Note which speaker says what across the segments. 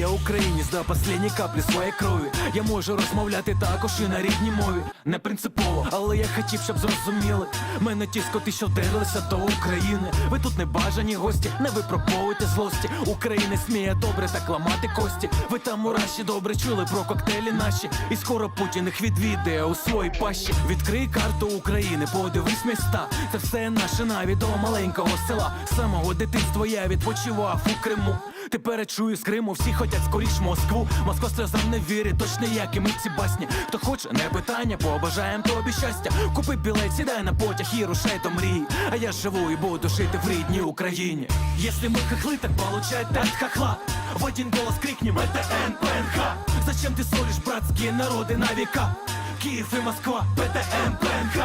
Speaker 1: українець до останньої каплі своєї крові. Я можу розмовляти також і на рідній мові. Не принципово, але я хотів, щоб зрозуміли. Мене ті скоти, що вдерлися до України. Ви тут не бажані гості, не випробовуйте злості. Україна сміє добре так ламати кості. Ви там мураші добре чули про коктейлі наші. І скоро Путін їх відвідає у своїй пащі. Відкрий карту України, подивись міста. Це все наше навіть до маленького села. З самого дитинства я відпочивав у Криму. Тепер чую з Криму, всі хотять скоріш Москву. Москва сльозам не вірить, точно як і ми ці басні. Хто хоче, не питання, побажаєм тобі щастя. Купи білет, сідай на потяг і рушай до мрії. А я живу і буду жити в рідній Україні. Если мы хохлы, так получается от хохла В один голос крикнем это НПНХ Зачем ты ссоришь братские народы на века? Киев и Москва, ПТН, ПНХ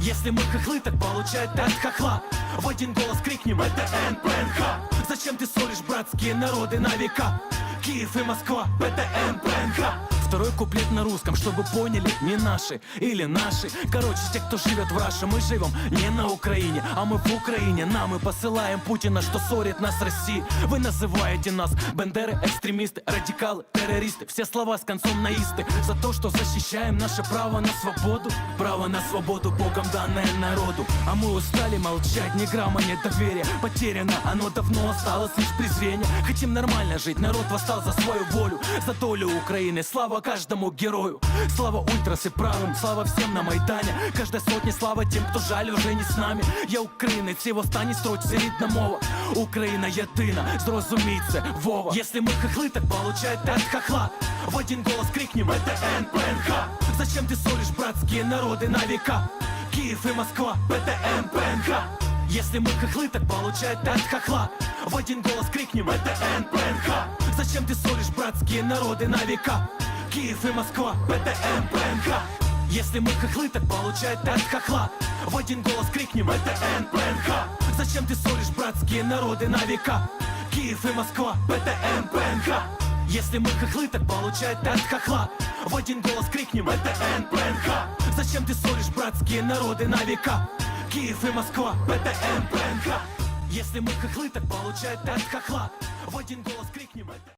Speaker 1: Если мы хохлы, так получается от хохла В один голос крикнем это НПНХ Зачем ты ссоришь братские народы на века? Киев и Москва, ПТН, ПНХ Второй куплет на русском, чтобы поняли, не наши или наши Короче, те, кто живет в Раше, мы живем не на Украине А мы в Украине, нам мы посылаем Путина, что ссорит нас с Россией Вы называете нас бендеры, экстремисты, радикалы, террористы Все слова с концом наисты За то, что защищаем наше право на свободу Право на свободу, Богом данное народу А мы устали молчать, ни грамма нет доверия Потеряно, оно давно осталось лишь презрение Хотим нормально жить, народ восстал за свою волю За долю Украины, слава каждому герою Слава ультрас и правым, слава всем на Майдані Каждой сотні слава тим, хто жаль уже не з нами Я українець, і в останній строчці рідна мова Україна єдина, зрозумій це, Вова Если мы хохлы, так получается от хохла В один голос крикнем это НПНХ Зачем ты ссоришь братские народы на века? Киев и Москва, ПТН, ПНХ Если мы хохлы, так получается от хохла В один голос крикнем это НПНХ Зачем ты ссоришь братские народы на века? Киев и Москва, ПТН, ПНХ Если мы хохлы, так получается от хохла В один голос крикнем это НПНХ Зачем ты ссоришь братские народы на века? Киев и Москва, ПТН, ПНХ Если мы хохлы, так получается от хохла В один голос крикнем это НПНХ Зачем ты ссоришь братские народы на века? Киев и Москва, ПТН, ПНХ Если мы хохлы, так получается от хохла В один голос крикнем это